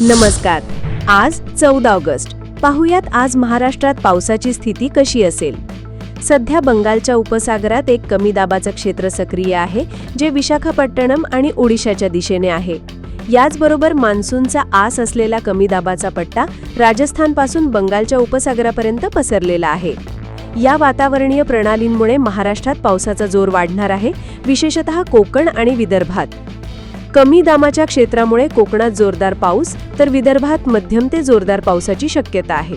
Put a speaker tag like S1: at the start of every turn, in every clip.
S1: नमस्कार. आज चौदा ऑगस्ट. पाहुयात आज महाराष्ट्रात पावसाची स्थिती कशी असेल? सध्या बंगालच्या उपसागरात एक कमी दाबाचं क्षेत्र सक्रिय आहे जे विशाखापट्टणम आणि ओडिशाच्या दिशेने आहे. याचबरोबर मान्सूनचा आस असलेला कमी दाबाचा पट्टा राजस्थानपासून बंगालच्या उपसागरापर्यंत पसरलेला आहे. या वातावरणीय प्रणालींमुळे महाराष्ट्रात पावसाचा जोर वाढणार आहे विशेषतः कोकण आणि विदर्भात. कमी दामाच्या क्षेत्रामुळे कोकणात जोरदार पाऊस तर विदर्भात मध्यम ते जोरदार पावसाची शक्यता आहे.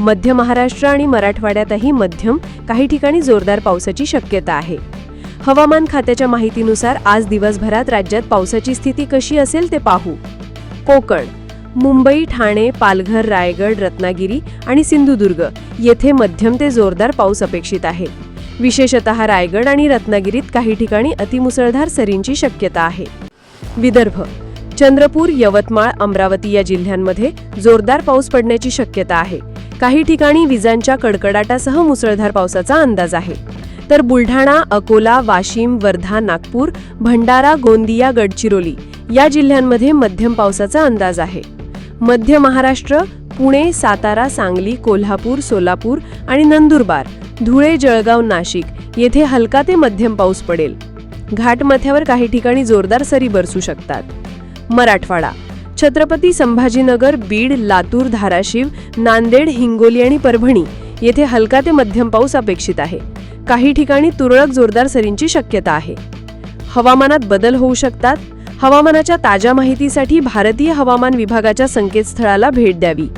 S1: मध्य महाराष्ट्र आणि मराठवाड्यातही मध्यम काही ठिकाणी जोरदार पावसाची शक्यता आहे. हवामान खात्याच्या माहितीनुसार आज दिवसभरात राज्यात पावसाची स्थिती कशी असेल ते पाहू. कोकण मुंबई ठाणे पालघर रायगड रत्नागिरी आणि सिंधुदुर्ग येथे मध्यम ते जोरदार पाऊस अपेक्षित आहे. विशेषतः रायगड आणि रत्नागिरीत काही ठिकाणी अतिमुसळधार सरींची शक्यता आहे. विदर्भ. चंद्रपूर यवतमाळ अमरावती या जिल्ह्यांमध्ये जोरदार पाऊस पडण्याची शक्यता आहे. काही ठिकाणी विजांच्या कडकडाटासह मुसळधार पावसाचा अंदाज आहे. तर बुलढाणा अकोला वाशिम वर्धा नागपूर भंडारा गोंदिया गडचिरोली या जिल्ह्यांमध्ये मध्यम पावसाचा अंदाज आहे. मध्य महाराष्ट्र पुणे सातारा सांगली कोल्हापूर सोलापूर आणि नंदुरबार धुळे जळगाव नाशिक येथे हलका ते मध्यम पाऊस पडेल. घाटमाथ्यावर काही ठिकाणी जोरदार सरी बरसू शकतात. मराठवाडा. छत्रपती संभाजीनगर बीड लातूर धाराशिव नांदेड हिंगोली आणि परभणी येथे हलका ते मध्यम पाऊस अपेक्षित आहे. काही ठिकाणी तुरळक जोरदार सरींची शक्यता आहे. हवामानात बदल होऊ शकतात. हवामानाच्या ताज्या माहितीसाठी भारतीय हवामान विभागाच्या संकेतस्थळाला भेट द्यावी.